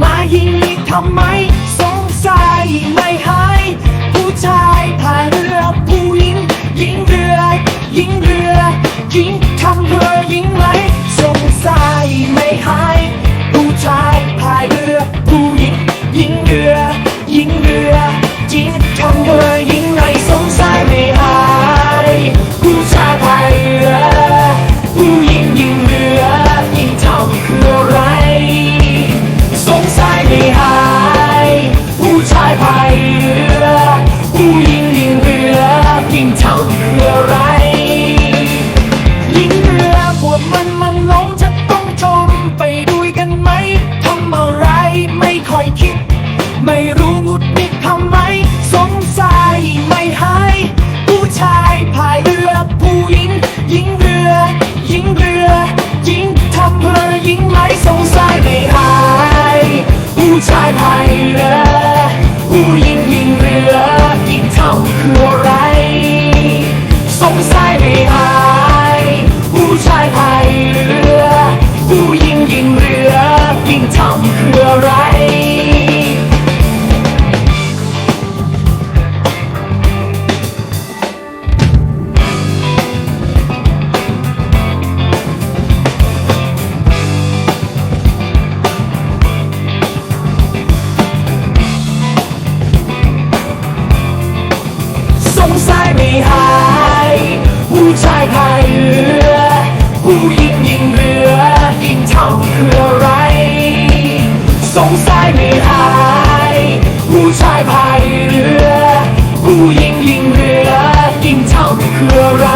มาฮีทำไม สงสัยไม่หาย ผู้ชายพายเรือผู้หญิงยิงเรือยิงเรือยิงทำเรือยิงไหมสงสัยไม่หาย ผู้ชายพายเรือผู้หญิงยิงเรือ สงสัยไม่หายผู้ชายพายเรือผู้หญิงยิงเรือยิงทำคืออะไร สงสัยไม่หายผู้ชายพายเรือผู้หญิงยิงเรือยิงทำคืออะไร ทำคืออะไร สงสัยไม่หาย ผู้ชายพายเรือ ผู้หญิงยิงเรือยิงทำคืออะไร